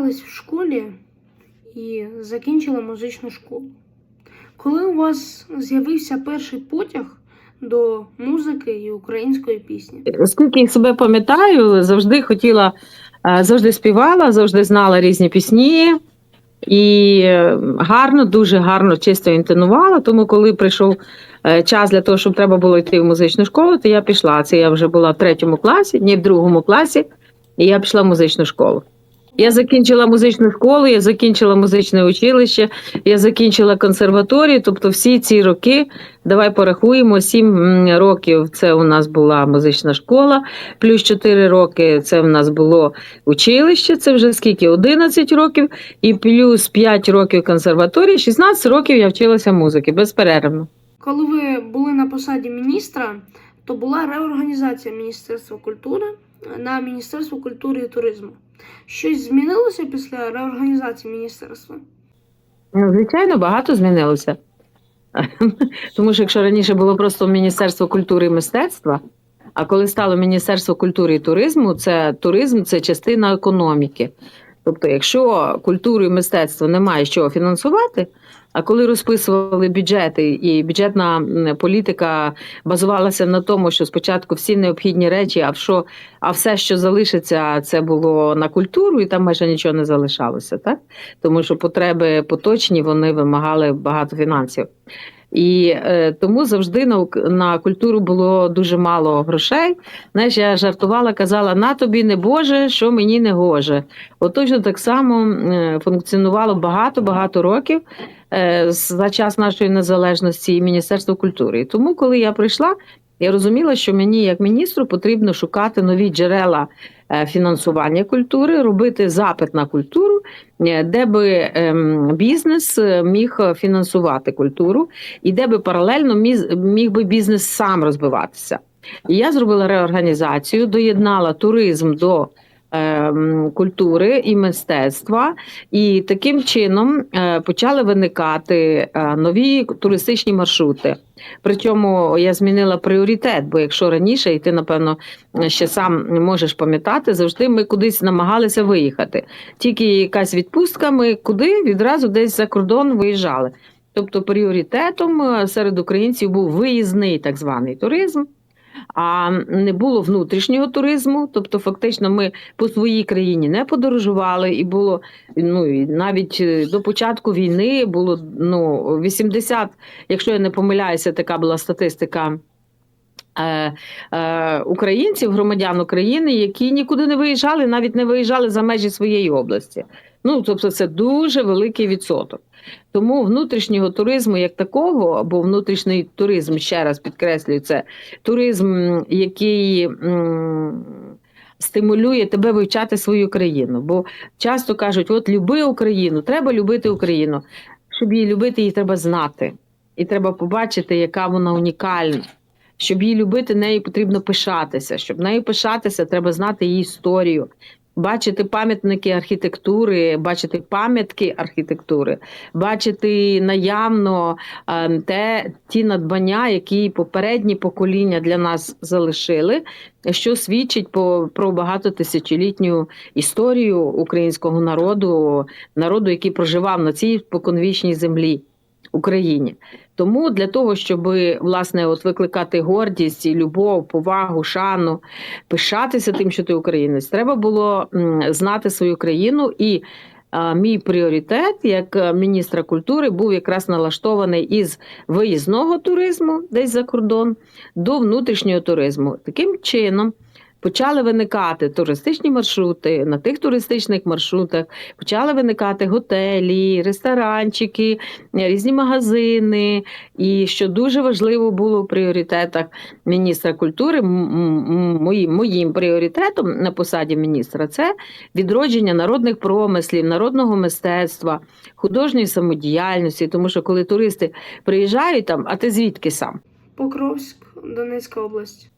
ще навчались в школі і закінчили музичну школу. Коли у вас з'явився перший потяг до музики і української пісні? Оскільки себе пам'ятаю, завжди хотіла, е, завжди співала, завжди знала різні пісні і е, гарно, дуже гарно, чисто інтонувала. Тому, коли прийшов е, час для того, щоб треба було йти в музичну школу, то я пішла. Це я вже була в третьому класі, ні в другому класі, і я пішла в музичну школу. Я закінчила музичну школу, я закінчила музичне училище, я закінчила консерваторію. Тобто, всі ці роки, давай порахуємо, сім років це у нас була музична школа, плюс 4 роки це в нас було училище, це вже скільки? 11 років, і плюс 5 років консерваторії, 16 років я вчилася музики безперервно. Коли ви були на посаді міністра, то була реорганізація Міністерства культури на Міністерство культури і туризму. Щось змінилося після реорганізації міністерства? Ну, Звичайно, багато змінилося. Тому що якщо раніше було просто Міністерство культури і мистецтва, а коли стало Міністерство культури і туризму, це туризм це частина економіки. Тобто, якщо культуру і мистецтво немає чого фінансувати, а коли розписували бюджети, і бюджетна політика базувалася на тому, що спочатку всі необхідні речі, а що, а все, що залишиться, це було на культуру, і там майже нічого не залишалося, так? Тому що потреби поточні вони вимагали багато фінансів. І е, тому завжди на, на культуру було дуже мало грошей. Знаєш, я жартувала, казала: на тобі не Боже, що мені не гоже. От так само е, функціонувало багато-багато років е, за час нашої незалежності і Міністерство культури. І тому, коли я прийшла, я розуміла, що мені, як міністру, потрібно шукати нові джерела фінансування культури, робити запит на культуру, е, де би ем, бізнес е, міг фінансувати культуру, і де би паралельно міг, би бізнес сам розвиватися. Я зробила реорганізацію, доєднала туризм до культури і мистецтва, і таким чином е, почали виникати е, нові туристичні маршрути. Причому я змінила пріоритет, бо якщо раніше, і ти, напевно, ще сам можеш пам'ятати, завжди ми кудись намагалися виїхати. Тільки якась відпустка, ми куди відразу десь за кордон виїжджали. Тобто пріоритетом е, серед українців був виїзний так званий туризм. А не було внутрішнього туризму, тобто фактично ми по своїй країні не подорожували, і було ну і навіть е, до початку війни було ну 80, якщо я не помиляюся, така була статистика. е, е, Українців, громадян України, які нікуди не виїжджали, навіть не виїжджали за межі своєї області. Ну тобто, це дуже великий відсоток. Тому внутрішнього туризму як такого, або внутрішній туризм, ще раз підкреслюю, це туризм, який м, стимулює тебе вивчати свою країну. Бо часто кажуть: от люби Україну, треба любити Україну. Щоб її любити, її треба знати. І треба побачити, яка вона унікальна. Щоб її любити, нею потрібно пишатися. Щоб нею пишатися, треба знати її історію, бачити пам'ятники архітектури, бачити пам'ятки архітектури, бачити наявно е, те, ті надбання, які попередні покоління для нас залишили, що свідчить про багатотисячолітню історію українського народу, народу, який проживав на цій споконвічній землі. Україні тому для того, щоб власне от викликати гордість, і любов, повагу, шану, пишатися тим, що ти українець, треба було знати свою країну і. Мій пріоритет як міністра культури був якраз налаштований із виїзного туризму, десь за кордон, до внутрішнього туризму. Таким чином почали виникати туристичні маршрути. На тих туристичних маршрутах почали виникати готелі, ресторанчики, різні магазини. І що дуже важливо було в пріоритетах міністра культури, моїм, моїм пріоритетом на посаді міністра це відродження народних промислів, народного мистецтва, художньої самодіяльності. Тому що коли туристи приїжджають там, а ти звідки сам? Покровськ, Донецька область.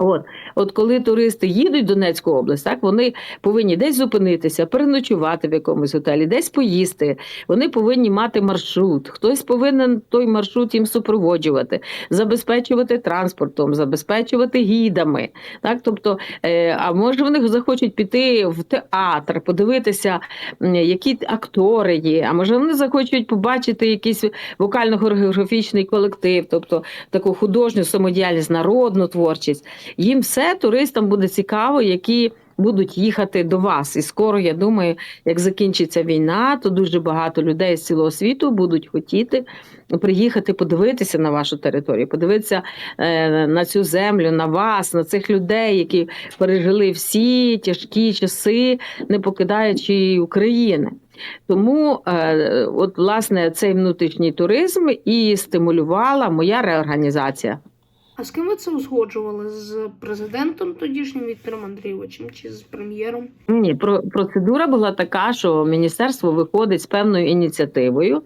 От, от коли туристи їдуть в Донецьку область, так вони повинні десь зупинитися, переночувати в якомусь готелі, десь поїсти. Вони повинні мати маршрут. Хтось повинен той маршрут їм супроводжувати, забезпечувати транспортом, забезпечувати гідами. Так, тобто, е, а може вони захочуть піти в театр, подивитися, які актори є. А може вони захочуть побачити якийсь вокально-хореографічний колектив, тобто таку художню самодіяльність, народну творчість. Їм все туристам буде цікаво, які будуть їхати до вас. І скоро, я думаю, як закінчиться війна, то дуже багато людей з цілого світу будуть хотіти приїхати подивитися на вашу територію, подивитися е, на цю землю, на вас, на цих людей, які пережили всі тяжкі часи, не покидаючи України. Тому, е, от, власне, цей внутрішній туризм і стимулювала моя реорганізація. А з ким ви це узгоджували? З президентом тодішнім Віктором Андрійовичем чи з прем'єром? Ні, про процедура була така, що міністерство виходить з певною ініціативою.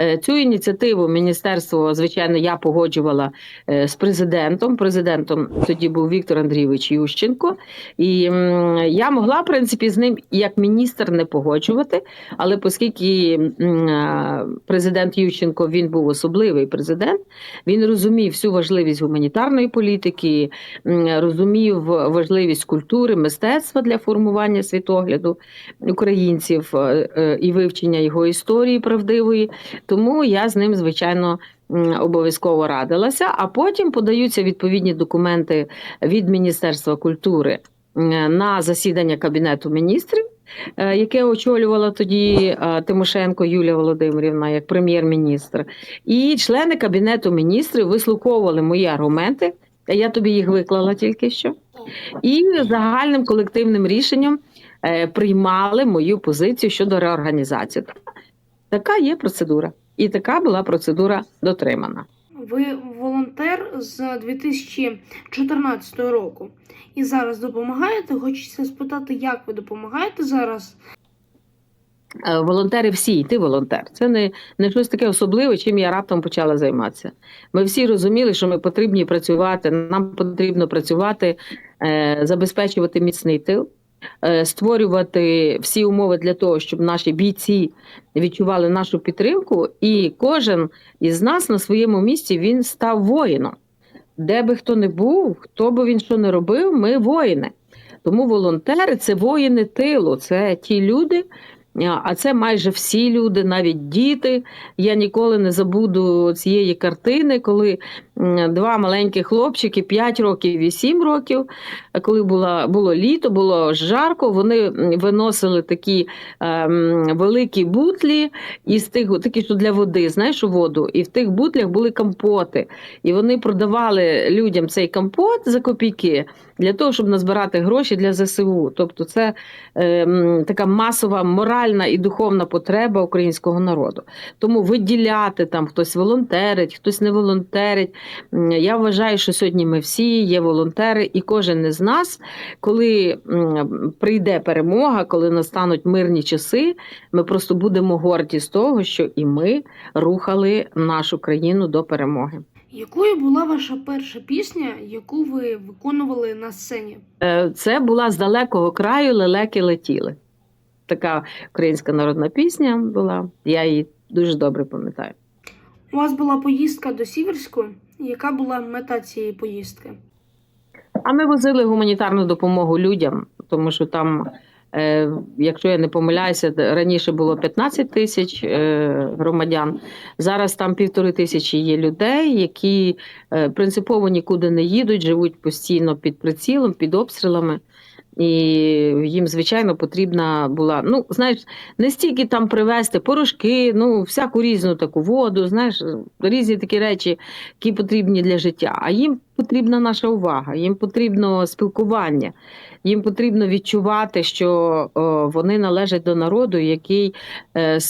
Е, Цю ініціативу міністерство, звичайно, я погоджувала е, з президентом. Президентом тоді був Віктор Андрійович Ющенко, і я могла, в принципі, з ним як міністр не погоджувати. Але оскільки е, президент Ющенко він був особливий президент, він розумів всю важливість гуманітарної політики, розумів важливість культури, мистецтва для формування світогляду українців і вивчення його історії правдивої. Тому я з ним, звичайно. Обов'язково радилася, а потім подаються відповідні документи від Міністерства культури на засідання Кабінету міністрів, е, яке очолювала тоді е, Тимошенко Юлія Володимирівна як прем'єр-міністр. І члени Кабінету міністрів вислуховували мої аргументи. Я тобі їх виклала тільки що. І загальним колективним рішенням е, приймали мою позицію щодо реорганізації. Така є процедура. І така була процедура дотримана. Ви волонтер з 2014 року і зараз допомагаєте. Хочеться спитати, як ви допомагаєте зараз? Е, Волонтери всі, і ти волонтер. Це не, не щось таке особливе, чим я раптом почала займатися. Ми всі розуміли, що ми потрібні працювати. Нам потрібно працювати, е, забезпечувати міцний тил, створювати всі умови для того, щоб наші бійці відчували нашу підтримку, і кожен із нас на своєму місці він став воїном. Де би хто не був, хто би він що не робив, ми воїни. Тому волонтери це воїни тилу, це ті люди. а, це майже всі люди, навіть діти. Я ніколи не забуду цієї картини, коли два маленькі хлопчики, 5 років і 7 років, коли була, було літо, було жарко, вони виносили такі ем, великі бутлі із тих, такі, що для води, знаєш, воду, і в тих бутлях були компоти. І вони продавали людям цей компот за копійки для того, щоб назбирати гроші для ЗСУ. Тобто, це ем, така масова моральна і духовна потреба українського народу. Тому виділяти там хтось волонтерить, хтось не волонтерить. Я вважаю, що сьогодні ми всі є волонтери, і кожен із нас, коли прийде перемога, коли настануть мирні часи, ми просто будемо горді з того, що і ми рухали нашу країну до перемоги. Якою була ваша перша пісня, яку ви виконували на сцені? Е, Це була з далекого краю лелеки летіли. Така українська народна пісня була. Я її дуже добре пам'ятаю. У вас була поїздка до Сіверську. Яка була мета цієї поїздки? А ми возили гуманітарну допомогу людям, тому що там, е, якщо я не помиляюся, раніше було 15 тисяч е, громадян. Зараз там півтори тисячі є людей, які е, принципово нікуди не їдуть, живуть постійно під прицілом, під обстрілами. І їм, звичайно, потрібна була, ну, знаєш, не стільки там привезти порошки, ну, всяку різну таку воду, знаєш, різні такі речі, які потрібні для життя. А їм потрібна наша увага, їм потрібно спілкування, їм потрібно відчувати, що о, вони належать до народу, який е,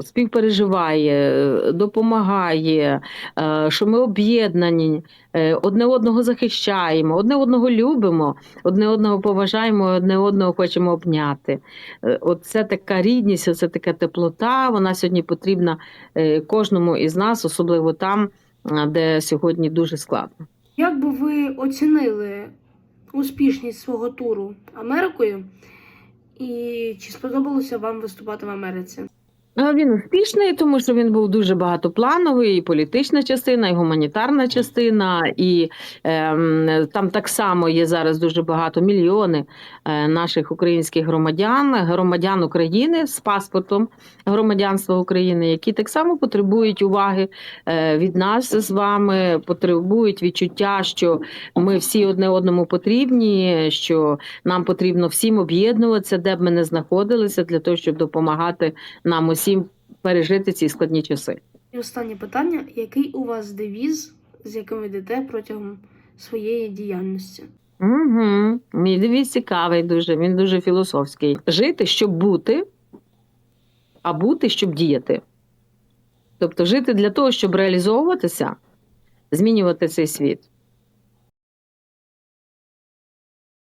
співпереживає, е, допомагає, е, що ми об'єднані, е, одне одного захищаємо, одне одного любимо, одне одного поважаємо, одне одного хочемо обняти. Е, От така рідність, це така теплота. Вона сьогодні потрібна е, кожному із нас, особливо там, де сьогодні дуже складно. Як би ви оцінили успішність свого туру Америкою? І чи сподобалося вам виступати в Америці? Е, Він успішний, тому що він був дуже багатоплановий, і політична частина, і гуманітарна частина, і ем, там так само є зараз дуже багато мільйони е, наших українських громадян, громадян України з паспортом громадянства України, які так само потребують уваги е, від нас з вами, потребують відчуття, що ми всі одне одному потрібні, що нам потрібно всім об'єднуватися, де б ми не знаходилися, для того, щоб допомагати нам усім пережити ці складні часи. І останнє питання: який у вас девіз, з яким ви йдете протягом своєї діяльності? Угу. Мій девіз цікавий дуже, він дуже філософський. Жити, щоб бути, а бути, щоб діяти. Тобто жити для того, щоб реалізовуватися, змінювати цей світ.